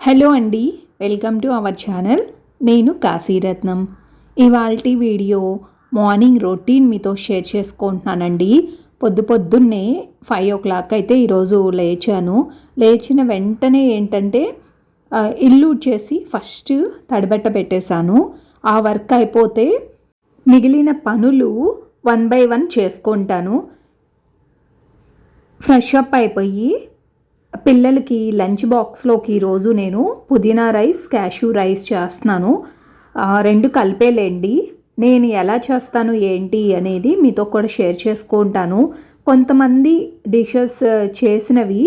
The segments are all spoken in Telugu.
హలో అండి వెల్కమ్ టు అవర్ ఛానల్. నేను కాశీరత్నం. ఇవాల్టి వీడియో మార్నింగ్ రొటీన్ మీతో షేర్ చేసుకుంటున్నానండి. పొద్దు పొద్దున్నే ఫైవ్ ఓ క్లాక్ అయితే ఈరోజు లేచాను. లేచిన వెంటనే ఏంటంటే ఇల్లు చేసి ఫస్ట్ తడిబట్ట పెట్టేశాను. ఆ వర్క్ అయిపోతే మిగిలిన పనులు వన్ బై వన్ చేసుకుంటాను. ఫ్రెష్ అప్ అయిపోయి పిల్లలకి లంచ్ బాక్స్లోకి ఈరోజు నేను పుదీనా రైస్ క్యాష్యూ రైస్ చేస్తున్నాను. రెండు కలిపేలేండి. నేను ఎలా చేస్తాను ఏంటి అనేది మీతో కూడా షేర్ చేసుకుంటాను. కొంతమంది డిషెస్ చేసినవి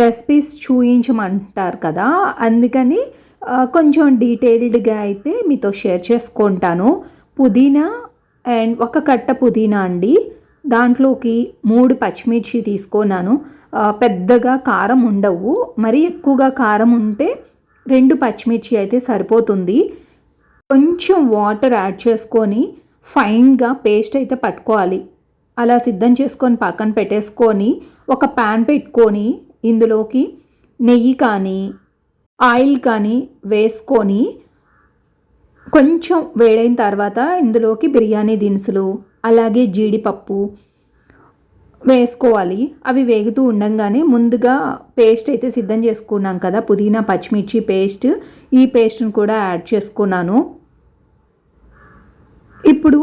రెసిపీస్ చూయించమంటారు కదా అందుకని కొంచెం డీటెయిల్డ్గా అయితే మీతో షేర్ చేసుకుంటాను. పుదీనా అండ్ ఒక కట్ట పుదీనా అండి. దాంట్లోకి మూడు పచ్చిమిర్చి తీసుకున్నాను. పెద్దగా కారం ఉండవు. మరీ ఎక్కువగా కారం ఉంటే రెండు పచ్చిమిర్చి అయితే సరిపోతుంది. కొంచెం వాటర్ యాడ్ చేసుకొని ఫైన్గా పేస్ట్ అయితే పట్టుకోవాలి. అలా సిద్ధం చేసుకొని పక్కన పెట్టేసుకొని ఒక ప్యాన్ పెట్టుకొని ఇందులోకి నెయ్యి కానీ ఆయిల్ కానీ వేసుకొని కొంచెం వేడైన తర్వాత ఇందులోకి బిర్యానీ దినుసులు అలాగే జీడిపప్పు వేసుకోవాలి. అవి వేగుతూ ఉండంగానే ముందుగా పేస్ట్ అయితే సిద్ధం చేసుకున్నాం కదా పుదీనా పచ్చిమిర్చి పేస్ట్. ఈ పేస్ట్ను కూడా యాడ్ చేసుకున్నాను. ఇప్పుడు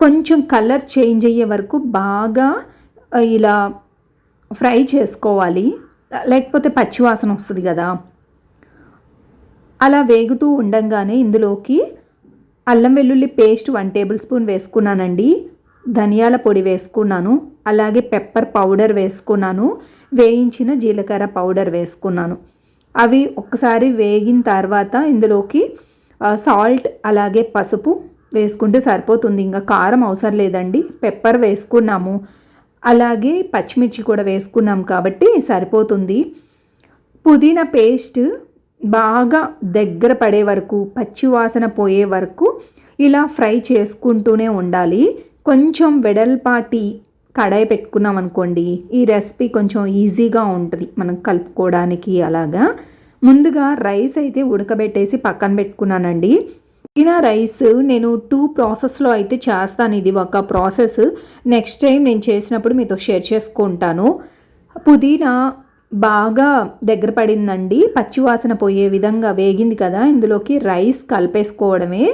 కొంచెం కలర్ చేంజ్ అయ్యే వరకు బాగా ఇలా ఫ్రై చేసుకోవాలి. లేకపోతే పచ్చివాసన వస్తుంది కదా. అలా వేగుతూ ఉండంగానే ఇందులోకి అల్లం వెల్లుల్లి పేస్ట్ వన్ టేబుల్ స్పూన్ వేసుకున్నానండి. ధనియాల పొడి వేసుకున్నాను. అలాగే పెప్పర్ పౌడర్ వేసుకున్నాను. వేయించిన జీలకర్ర పౌడర్ వేసుకున్నాను. అవి ఒక్కసారి వేగిన తర్వాత ఇందులోకి సాల్ట్ అలాగే పసుపు వేసుకుంటే సరిపోతుంది. ఇంకా కారం అవసరం లేదండి. పెప్పర్ వేసుకున్నాము. అలాగే పచ్చిమిర్చి కూడా వేసుకున్నాం కాబట్టి సరిపోతుంది. పుదీనా పేస్ట్ బాగా దగ్గర పడే వరకు పచ్చివాసన పోయే వరకు ఇలా ఫ్రై చేసుకుంటూనే ఉండాలి. కొంచెం వెడల్పాటి కడాయి పెట్టుకున్నాం అనుకోండి ఈ రెసిపీ కొంచెం ఈజీగా ఉంటుంది మనం కలుపుకోవడానికి అలాగా. ముందుగా రైస్ అయితే ఉడకబెట్టేసి పక్కన పెట్టుకున్నానండి. పుదీనా రైస్ నేను టూ ప్రాసెస్లో అయితే చేస్తాను ఇది ఒక ప్రాసెస్. నెక్స్ట్ టైం నేను చేసినప్పుడు మీతో షేర్ చేసుకుంటాను. పుదీనా బాగా దగ్గర పడిందండి. పచ్చివాసన పోయే విధంగా వేగింది కదా. ఇందులోకి రైస్ కలిపేసుకోవడమే.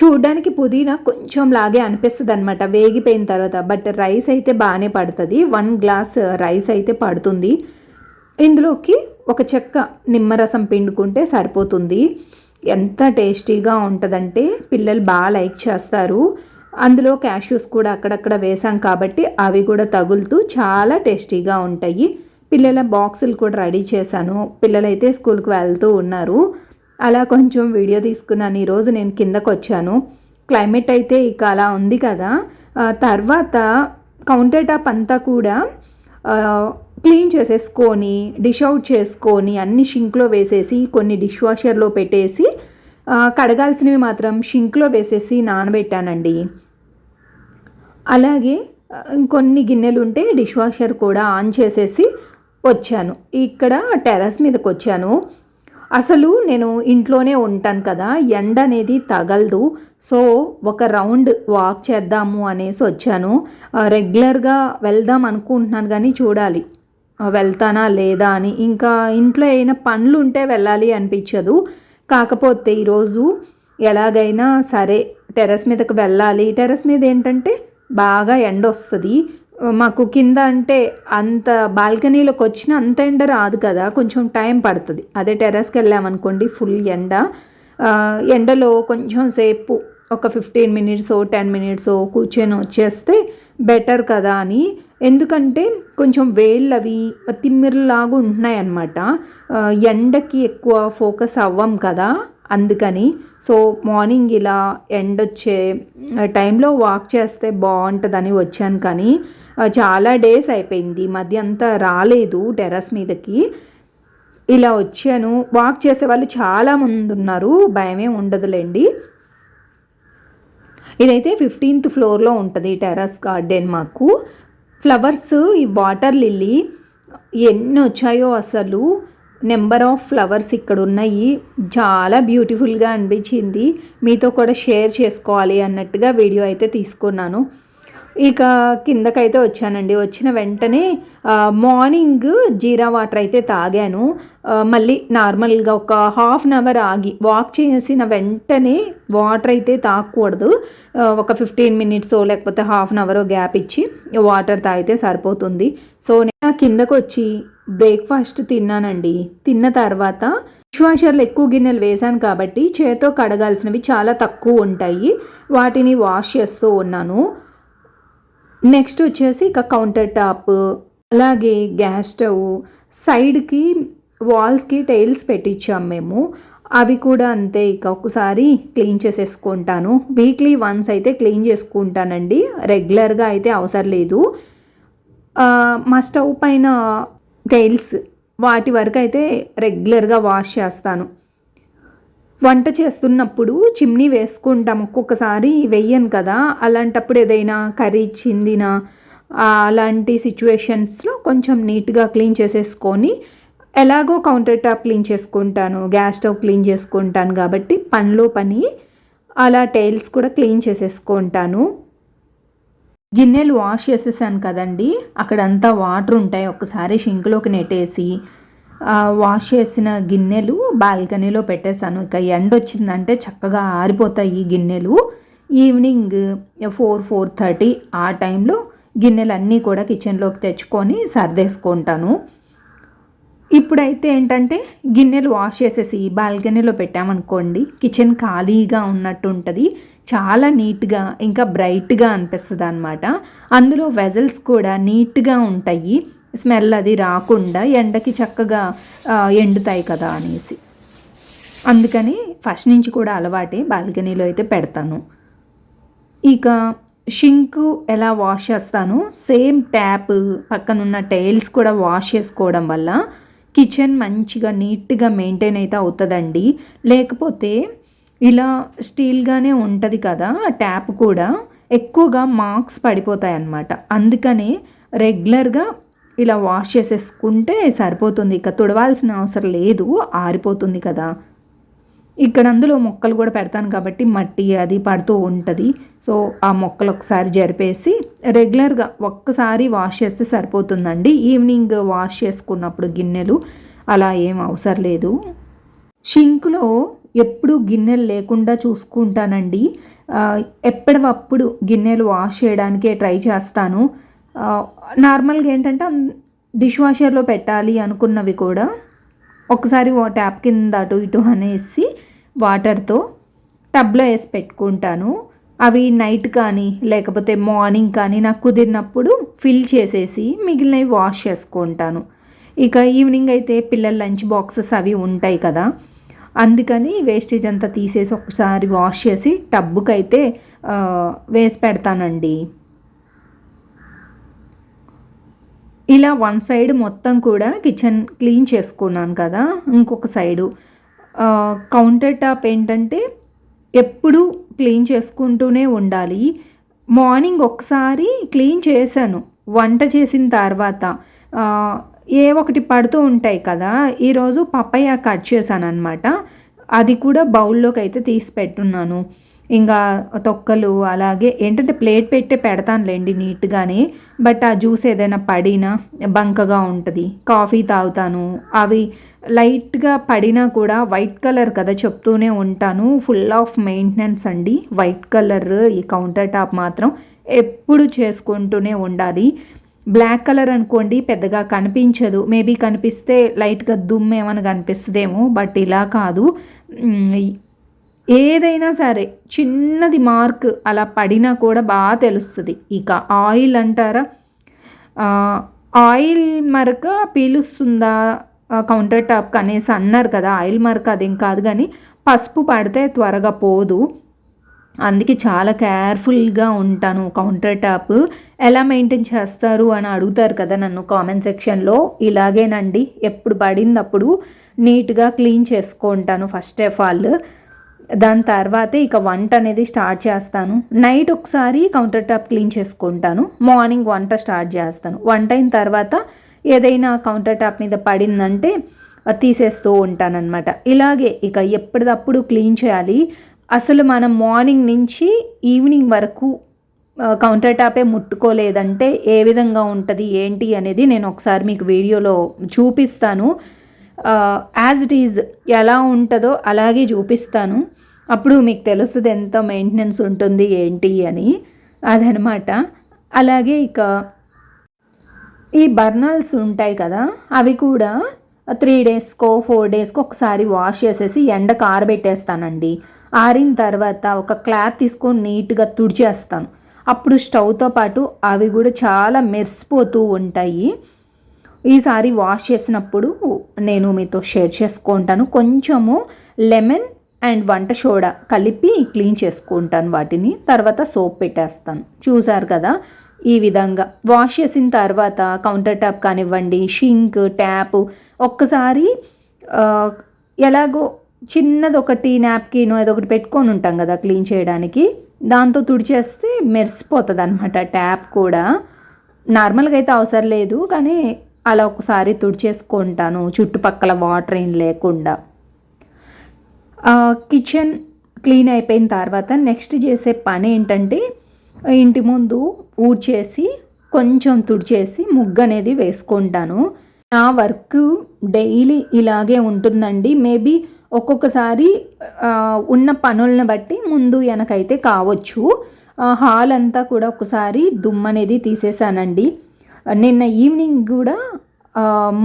చూడడానికి పుదీనా కొంచెం లాగే అనిపిస్తుంది అనమాట వేగిపోయిన తర్వాత. బట్ రైస్ అయితే బాగానే పడుతుంది. వన్ గ్లాస్ రైస్ అయితే పడుతుంది. ఇందులోకి ఒక చెక్క నిమ్మరసం పిండుకుంటే సరిపోతుంది. ఎంత టేస్టీగా ఉంటుందంటే పిల్లలు బాగా లైక్ చేస్తారు. అందులో క్యాష్యూస్ కూడా అక్కడక్కడ వేసాం కాబట్టి అవి కూడా తగులుతూ చాలా టేస్టీగా ఉంటాయి. పిల్లల బాక్సులు కూడా రెడీ చేశాను. పిల్లలైతే స్కూల్కి వెళ్తూ ఉన్నారు. అలా కొంచెం వీడియో తీసుకున్నాను. ఈరోజు నేను కిందకు వచ్చాను. క్లైమేట్ అయితే ఇక అలా ఉంది కదా. తర్వాత కౌంటర్ టాప్ అంతా కూడా క్లీన్ చేసేసుకొని డిష్ అవుట్ చేసుకొని అన్ని షింక్లో వేసేసి కొన్ని డిష్ వాషర్లో పెట్టేసి కడగాల్సినవి మాత్రం షింక్లో వేసేసి నానబెట్టానండి. అలాగే కొన్ని గిన్నెలు ఉంటే డిష్ వాషర్ కూడా ఆన్ చేసేసి వచ్చాను. ఇక్కడ టెర్రస్ మీదకి వచ్చాను అసలు నేను ఇంట్లోనే ఉంటాను కదా ఎండ అనేది తగలదు. సో ఒక రౌండ్ వాక్ చేద్దాము అనేసి వచ్చాను. రెగ్యులర్గా వెళ్దాం అనుకుంటున్నాను కానీ చూడాలి. వెళ్తానా లేదా అని. ఇంకా ఇంట్లో ఏమైనా పనులు ఉంటే వెళ్ళాలి అనిపించదు. కాకపోతే ఈరోజు ఎలాగైనా సరే టెర్రస్ మీదకి వెళ్ళాలి. టెర్రస్ మీద ఏంటంటే బాగా ఎండ వస్తుంది మాకు కింద అంటే అంత బాల్కనీలోకి వచ్చిన అంత ఎండ రాదు కదా కొంచెం టైం పడుతుంది. అదే టెర్రస్కి వెళ్ళామనుకోండి ఫుల్ ఎండ. ఎండలో కొంచెం సేపు ఒక ఫిఫ్టీన్ మినిట్స్ టెన్ మినిట్స్ కూర్చొని వచ్చేస్తే బెటర్ కదా అని. ఎందుకంటే కొంచెం వేళ్ళు అవి తిమ్మిరిలాగా ఉంటున్నాయి అన్నమాట ఎండకి ఎక్కువ ఫోకస్ అవ్వం కదా అందుకని. సో మార్నింగ్ ఇలా ఎండ వచ్చే టైంలో వాక్ చేస్తే బాగుంటుందని వచ్చాను కానీ చాలా డేస్ అయిపోయింది. మధ్య అంతా రాలేదు టెర్రస్ మీదకి. ఇలా వచ్చాను. వాక్ చేసే వాళ్ళు చాలా మంది ఉన్నారు. భయమే ఉండదులేండి. ఇదైతే ఫిఫ్టీన్త్ ఫ్లోర్లో ఉంటుంది టెర్రస్ గార్డెన్ మాకు. ఫ్లవర్స్ ఈ వాటర్ లిల్లీ ఎన్ని వచ్చాయో అసలు. నెంబర్ ఆఫ్ ఫ్లవర్స్ ఇక్కడ ఉన్నాయి. చాలా బ్యూటిఫుల్గా అనిపించింది. మీతో కూడా షేర్ చేసుకోవాలి అన్నట్టుగా వీడియో అయితే తీసుకున్నాను. ఇక కిందకైతే వచ్చానండి. వచ్చిన వెంటనే మార్నింగ్ జీరా వాటర్ అయితే తాగాను. మళ్ళీ నార్మల్గా ఒక హాఫ్ అన్ అవర్ ఆగి వాక్ చేసిన వెంటనే వాటర్ అయితే తాగకూడదు ఒక ఫిఫ్టీన్ మినిట్స్ లేకపోతే హాఫ్ అన్ అవర్ గ్యాప్ ఇచ్చి వాటర్ తాగితే సరిపోతుంది. సో నేను కిందకు వచ్చి బ్రేక్ఫాస్ట్ తిన్నానండి. తిన్న తర్వాత డిష్వాషర్లు ఎక్కువ గిన్నెలు వేశాను కాబట్టి చేతో కడగాల్సినవి చాలా తక్కువ ఉంటాయి. వాటిని వాష్ చేస్తూ ఉన్నాను. నెక్స్ట్ వచ్చేసి ఇక కౌంటర్ టాప్ అలాగే గ్యాస్ స్టవ్ సైడ్కి వాల్స్కి టైల్స్ పెట్టించాం మేము. అవి కూడా అంతే ఇక ఒకసారి క్లీన్ చేసేసుకుంటాను. వీక్లీ వన్స్ అయితే క్లీన్ చేసుకుంటానండి. రెగ్యులర్గా అయితే అవసరం లేదు. మా స్టవ్ పైన టైల్స్ వాటి వరకు అయితే రెగ్యులర్గా వాష్ చేస్తాను. వంట చేస్తున్నప్పుడు చిమ్నీ వేసుకుంటాం. ఒక్కొక్కసారి వెయ్యను కదా. అలాంటప్పుడు ఏదైనా కర్రీ చిందిన అలాంటి సిచ్యువేషన్స్లో కొంచెం నీట్గా క్లీన్ చేసేసుకొని ఎలాగో కౌంటర్ టాప్ క్లీన్ చేసుకుంటాను. గ్యాస్ స్టవ్ క్లీన్ చేసుకుంటాను కాబట్టి పనిలో పని అలా టైల్స్ కూడా క్లీన్ చేసేసుకుంటాను. గిన్నెలు వాష్ చేసేసాను కదండి. అక్కడంతా వాటర్ ఉంటాయి. ఒక్కసారి షింక్లోకి నెట్టేసి వాష్ చేసిన గిన్నెలు బాల్కనీలో పెట్టేశాను. ఇక ఎండ వచ్చిందంటే చక్కగా ఆరిపోతాయి ఈ గిన్నెలు. ఈవినింగ్ ఫోర్ ఫోర్ థర్టీ ఆ టైంలో గిన్నెలన్నీ కూడా కిచెన్లోకి తెచ్చుకొని సర్దేసుకుంటాను. ఇప్పుడైతే ఏంటంటే గిన్నెలు వాష్ చేసేసి బాల్కనీలో పెట్టామనుకోండి కిచెన్ ఖాళీగా ఉన్నట్టు ఉంటుంది చాలా నీట్గా ఇంకా బ్రైట్గా అనిపిస్తుంది అనమాట అందులో వెజల్స్ కూడా నీట్గా ఉంటాయి. స్మెల్ అది రాకుండా ఎండకి చక్కగా ఎండుతాయి కదా అనేసి. అందుకని ఫస్ట్ నుంచి కూడా అలవాటే బాల్కనీలో అయితే పెడతాను. ఇక షింక్ ఎలా వాష్ చేస్తాను? సేమ్ ట్యాప్ పక్కనున్న టైల్స్ కూడా వాష్ చేసుకోవడం వల్ల కిచెన్ మంచిగా నీట్గా మెయింటైన్ అయితే అవుతుందండి. లేకపోతే ఇలా స్టీల్గానే ఉంటుంది కదా ఆ ట్యాప్ కూడా ఎక్కువగా మార్క్స్ పడిపోతాయి అన్నమాట అందుకనే రెగ్యులర్గా ఇలా వాష్ చేసేసుకుంటే సరిపోతుంది. ఇక తుడవాల్సిన అవసరం లేదు. ఆరిపోతుంది కదా. ఇక్కడ అందులో మొక్కలు కూడా పెడతాను కాబట్టి మట్టి అది పడుతూ ఉంటుంది. సో ఆ మొక్కలు ఒకసారి జరిపేసి రెగ్యులర్గా ఒక్కసారి వాష్ చేస్తే సరిపోతుందండి. ఈవినింగ్ వాష్ చేసుకున్నప్పుడు గిన్నెలు అలా ఏం అవసరం లేదు. షింక్లో ఎప్పుడు గిన్నెలు లేకుండా చూసుకుంటానండి. ఎప్పటివప్పుడు గిన్నెలు వాష్ చేయడానికే ట్రై చేస్తాను. నార్మల్గా ఏంటంటే డిష్ వాషర్లో పెట్టాలి అనుకున్నవి కూడా ఒకసారి ట్యాప్ కింద అటు ఇటు అనేసి వాటర్తో టబ్లో వేసి పెట్టుకుంటాను. అవి నైట్ కానీ లేకపోతే మార్నింగ్ కానీ నాకు కుదిరినప్పుడు ఫిల్ చేసేసి మిగిలినవి వాష్ చేసుకుంటాను. ఇక ఈవినింగ్ అయితే పిల్లల లంచ్ బాక్సెస్ అవి ఉంటాయి కదా అందుకని వేస్టేజ్ అంతా తీసేసి ఒకసారి వాష్ చేసి టబ్బుకైతే వేసి పెడతానండి. ఇలా వన్ సైడ్ మొత్తం కూడా కిచెన్ క్లీన్ చేసుకున్నాను కదా ఇంకొక సైడు కౌంటర్ టాప్ ఏంటంటే ఎప్పుడు క్లీన్ చేసుకుంటూనే ఉండాలి. మార్నింగ్ ఒకసారి క్లీన్ చేశాను వంట చేసిన తర్వాత. ఏ ఒకటి పడుతూ ఉంటాయి కదా ఈరోజు పప్పయ్య కట్ చేశాను అనమాట అది కూడా బౌల్లోకి అయితే తీసి పెట్టున్నాను. ఇంకా తొక్కలు అలాగే ఏంటంటే ప్లేట్ పెట్టే పెడతానులేండి నీట్గానే బట్ ఆ జ్యూస్ ఏదైనా పడినా బంకగా ఉంటుంది. కాఫీ తాగుతాను. అవి లైట్గా పడినా కూడా వైట్ కలర్ కదా చెప్తూనే ఉంటాను. ఫుల్ ఆఫ్ మెయింటెనెన్స్ అండి. వైట్ కలర్ ఈ కౌంటర్ టాప్ మాత్రం ఎప్పుడు చేసుకుంటూనే ఉండాలి. బ్లాక్ కలర్ అనుకోండి పెద్దగా కనిపించదు. మేబీ కనిపిస్తే లైట్గా దుమ్ము ఏమైనా కనిపిస్తుందేమో బట్ ఇలా కాదు. ఏదైనా సరే చిన్నది మార్క్ అలా పడినా కూడా బాగా తెలుస్తుంది. ఇక ఆయిల్ అంటారా? ఆయిల్ మరక పీలుస్తుందా? కౌంటర్ టాప్ అనేసి అన్నారు కదా ఆయిల్ మరక అదేం కాదు కానీ పసుపు పడితే త్వరగా పోదు. అందుకే చాలా కేర్ఫుల్గా ఉంటాను కౌంటర్ టాప్. ఎలా మెయింటైన్ చేస్తారు అని అడుగుతారు కదా నన్ను కామెంట్ సెక్షన్లో. ఇలాగేనండి ఎప్పుడు పడింది అప్పుడు నీట్గా క్లీన్ చేసుకుంటాను ఫస్ట్ ఆఫ్ ఆల్. దాని తర్వాతే ఇక వంట అనేది స్టార్ట్ చేస్తాను. నైట్ ఒకసారి కౌంటర్ టాప్ క్లీన్ చేసుకుంటాను. మార్నింగ్ వంట స్టార్ట్ చేస్తాను. వంట అయిన తర్వాత ఏదైనా కౌంటర్ టాప్ మీద పడిందంటే తీసేస్తూ ఉంటానన్నమాట. ఇలాగే ఇక ఎప్పటిదప్పుడు క్లీన్ చేయాలి. అసలు మనం మార్నింగ్ నుంచి ఈవినింగ్ వరకు కౌంటర్ టాపే ముట్టుకోలేదంటే ఏ విధంగా ఉంటుంది ఏంటి అనేది నేను ఒకసారి మీకు వీడియోలో చూపిస్తాను. యాజ్ ఇట్ ఈజ్ ఎలా ఉంటుందో అలాగే చూపిస్తాను. అప్పుడు మీకు తెలుస్తుంది ఎంత మెయింటెనెన్స్ ఉంటుంది ఏంటి అని అదనమాట. అలాగే ఇక ఈ బర్నల్స్ ఉంటాయి కదా అవి కూడా త్రీ డేస్కో ఫోర్ డేస్కో ఒకసారి వాష్ చేసేసి ఎండకు ఆరబెట్టేస్తానండి ఆరిన తర్వాత ఒక క్లాత్ తీసుకొని నీట్గా తుడిచేస్తాను. అప్పుడు స్టవ్తో పాటు అవి కూడా చాలా మెరిసిపోతూ ఉంటాయి. ఈసారి వాష్ చేసినప్పుడు నేను మీతో షేర్ చేసుకుంటాను. కొంచెము లెమన్ అండ్ వంట సోడా కలిపి క్లీన్ చేసుకుంటాను వాటిని. తర్వాత సోప్ పెట్టేస్తాను. చూసారు కదా ఈ విధంగా వాష్ చేసిన తర్వాత కౌంటర్ టాప్ కానివ్వండి షింక్ ట్యాప్ ఒక్కసారి ఎలాగో చిన్నది ఒకటి నాప్కిన్ ఏదో ఒకటి పెట్టుకొని ఉంటాం కదా క్లీన్ చేయడానికి. దాంతో తుడిచేస్తే మెరిసిపోతుంది అనమాట ట్యాప్ కూడా. నార్మల్గా అయితే అవసరం లేదు కానీ అలా ఒకసారి తుడిచేసుకుంటాను. చుట్టుపక్కల వాటర్ ఏం లేకుండా. కిచెన్ క్లీన్ అయిపోయిన తర్వాత నెక్స్ట్ చేసే పని ఏంటంటే ఇంటి ముందు ఊడ్చేసి కొంచెం తుడిచేసి ముగ్గు అనేది వేసుకుంటాను. నా వర్క్ డైలీ ఇలాగే ఉంటుందండి. మేబీ ఒక్కొక్కసారి ఉన్న పనులను బట్టి ముందు వెనకైతే కావచ్చు. హాల్ అంతా కూడా ఒకసారి దుమ్ము అనేది తీసేసానండి. నిన్న ఈవినింగ్ కూడా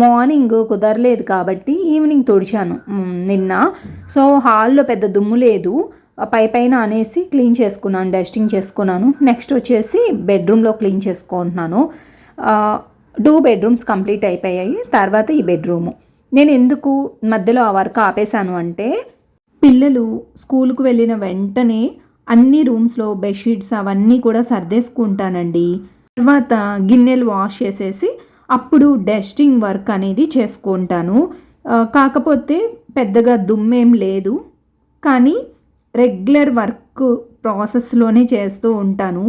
మార్నింగ్ కుదరలేదు కాబట్టి ఈవినింగ్ తుడిచాను. నిన్న. సో హాల్లో పెద్ద దుమ్ము లేదు. పై పైన అనేసి క్లీన్ చేసుకున్నాను డస్టింగ్ చేసుకున్నాను. నెక్స్ట్ వచ్చేసి బెడ్రూమ్లో క్లీన్ చేసుకుంటున్నాను. టూ బెడ్రూమ్స్ కంప్లీట్ అయిపోయాయి. తర్వాత ఈ బెడ్రూము నేను ఎందుకు మధ్యలో ఆ వర్క్ ఆపేశాను అంటే పిల్లలు స్కూల్కు వెళ్ళిన వెంటనే అన్ని రూమ్స్లో బెడ్షీట్స్ అవన్నీ కూడా సర్దేసుకుంటానండి. తర్వాత గిన్నెలు వాష్ చేసేసి అప్పుడు డస్టింగ్ వర్క్ అనేది చేసుకుంటాను. కాకపోతే పెద్దగా దుమ్మేం లేదు. కానీ రెగ్యులర్ వర్క్ ప్రాసెస్లోనే చేస్తూ ఉంటాను.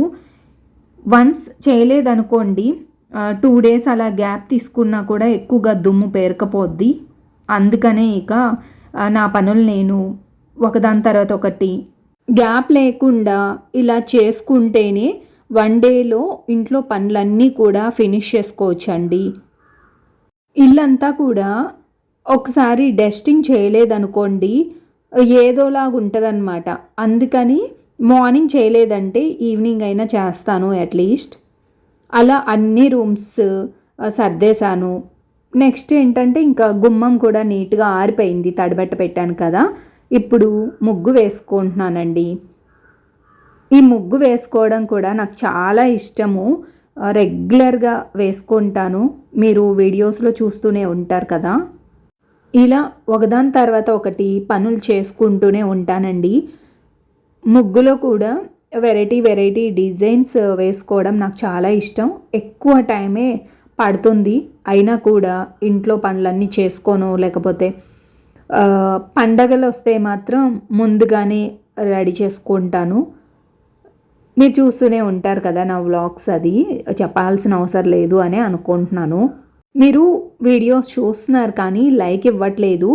వన్స్ చేయలేదనుకోండి టూ డేస్ అలా గ్యాప్ తీసుకున్నా కూడా ఎక్కువగా దుమ్ము పేరకపోద్ది. అందుకనే ఇక నా పనులు నేను ఒకదాని తర్వాత ఒకటి గ్యాప్ లేకుండా ఇలా చేసుకుంటేనే వన్ డేలో ఇంట్లో పనులన్నీ కూడా ఫినిష్ చేసుకోవచ్చండి. ఇల్లంతా కూడా ఒకసారి డస్టింగ్ చేయలేదనుకోండి ఏదోలాగా ఉంటుందన్నమాట. అందుకని మార్నింగ్ చేయలేదంటే ఈవినింగ్ అయినా చేస్తాను అట్లీస్ట్. అలా అన్ని రూమ్స్ సర్దేశాను. నెక్స్ట్ ఏంటంటే ఇంకా గుమ్మం కూడా నీట్గా ఆరిపోయింది తడబెట్ట పెట్టాను కదా. ఇప్పుడు ముగ్గు వేసుకుంటున్నానండి. ఈ ముగ్గు వేసుకోవడం కూడా నాకు చాలా ఇష్టము. రెగ్యులర్గా వేసుకుంటాను. మీరు వీడియోస్లో చూస్తూనే ఉంటారు కదా. ఇలా ఒకదాని తర్వాత ఒకటి పనులు చేసుకుంటూనే ఉంటానండి. ముగ్గులో కూడా వెరైటీ వెరైటీ డిజైన్స్ వేసుకోవడం నాకు చాలా ఇష్టం. ఎక్కువ టైమే పడుతుంది. అయినా కూడా ఇంట్లో పనులన్నీ చేసుకోను. లేకపోతే పండగలు వస్తే మాత్రం ముందుగానే రెడీ చేసుకుంటాను. మీరు చూస్తూనే ఉంటారు కదా నా వ్లాగ్స్ అది చెప్పాల్సిన అవసరం లేదు అని అనుకుంటున్నాను. మీరు వీడియోస్ చూస్తున్నారు కానీ లైక్ ఇవ్వట్లేదు.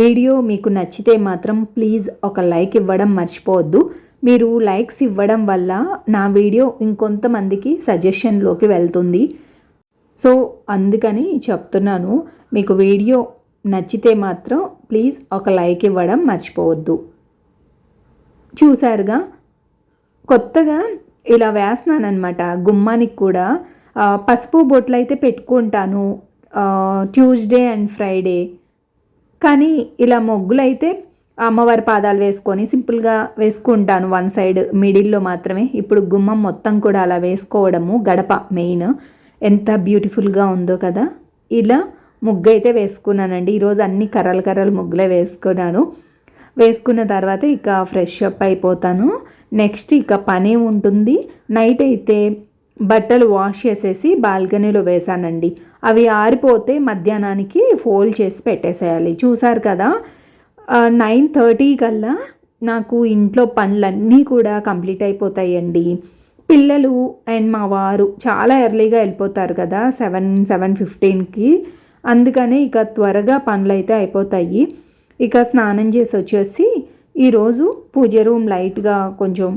వీడియో మీకు నచ్చితే మాత్రం ప్లీజ్ ఒక లైక్ ఇవ్వడం మర్చిపోవద్దు. మీరు లైక్స్ ఇవ్వడం వల్ల నా వీడియో ఇంకొంతమందికి సజెషన్లోకి వెళ్తుంది. సో అందుకని చెప్తున్నాను మీకు వీడియో నచ్చితే మాత్రం ప్లీజ్ ఒక లైక్ ఇవ్వడం మర్చిపోవద్దు. చూసారుగా కొత్తగా ఇలా వేస్తున్నానమాట గుమ్మానికి కూడా పసుపు బొట్లు అయితే పెట్టుకుంటాను ట్యూస్డే అండ్ ఫ్రైడే కానీ ఇలా మొగ్గులు అయితే అమ్మవారి పాదాలు వేసుకొని సింపుల్గా వేసుకుంటాను. వన్ సైడ్ మిడిల్లో మాత్రమే. ఇప్పుడు గుమ్మం మొత్తం కూడా అలా వేసుకోవడము గడప మెయిన్. ఎంత బ్యూటిఫుల్గా ఉందో కదా. ఇలా ముగ్గు అయితే వేసుకున్నానండి. ఈరోజు అన్ని కర్రలు కర్రలు ముగ్గులే వేసుకున్నాను. వేసుకున్న తర్వాత ఇక ఫ్రెష్ అప్ అయిపోతాను. నెక్స్ట్ ఇక పనే ఉంటుంది. నైట్ అయితే బట్టలు వాష్ చేసేసి బాల్కనీలో వేసానండి అవి ఆరిపోతే మధ్యాహ్నానికి ఫోల్డ్ చేసి పెట్టేసేయాలి. చూసారు కదా నైన్ థర్టీ కల్లా నాకు ఇంట్లో పనులన్నీ కూడా కంప్లీట్ అయిపోతాయండి. పిల్లలు అండ్ మా వారు చాలా ఎర్లీగా వెళ్ళిపోతారు కదా సెవెన్ సెవెన్ ఫిఫ్టీన్కి. అందుకనే ఇక త్వరగా పనులు అయితే అయిపోతాయి. ఇక స్నానం చేసి వచ్చేసి ఈరోజు పూజ రూమ్ లైట్గా కొంచెం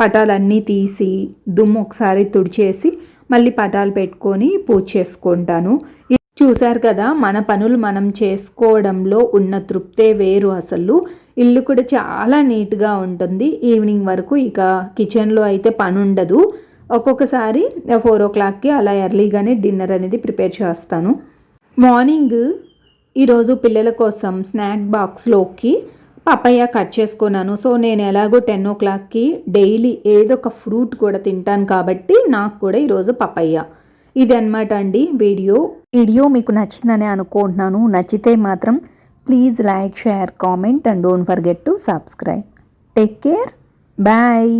పటాలన్నీ తీసి దుమ్ము ఒకసారి తుడిచేసి మళ్ళీ పటాలు పెట్టుకొని పూజ చేసుకుంటాను. చూశారు కదా మన పనులు మనం చేసుకోవడంలో ఉన్న తృప్తే వేరు అసలు. ఇల్లు కూడా చాలా నీట్గా ఉంటుంది. ఈవినింగ్ వరకు ఇక కిచెన్లో అయితే పని ఉండదు ఒక్కొక్కసారి ఫోర్ ఓ క్లాక్కి అలా ఎర్లీగానే డిన్నర్ అనేది ప్రిపేర్ చేస్తాను. మార్నింగ్ ఈరోజు పిల్లల కోసం స్నాక్ బాక్స్లోకి పపయ్య కట్ చేసుకున్నాను. సో నేను ఎలాగో టెన్ ఓ క్లాక్కి డైలీ ఏదో ఒక ఫ్రూట్ కూడా తింటాను కాబట్టి నాకు కూడా ఈరోజు పపయ్య ఇది అనమాట అండి వీడియో. వీడియో మీకు నచ్చిందని అనుకుంటున్నాను. నచ్చితే మాత్రం please like share comment and don't forget to subscribe. Take care. Bye.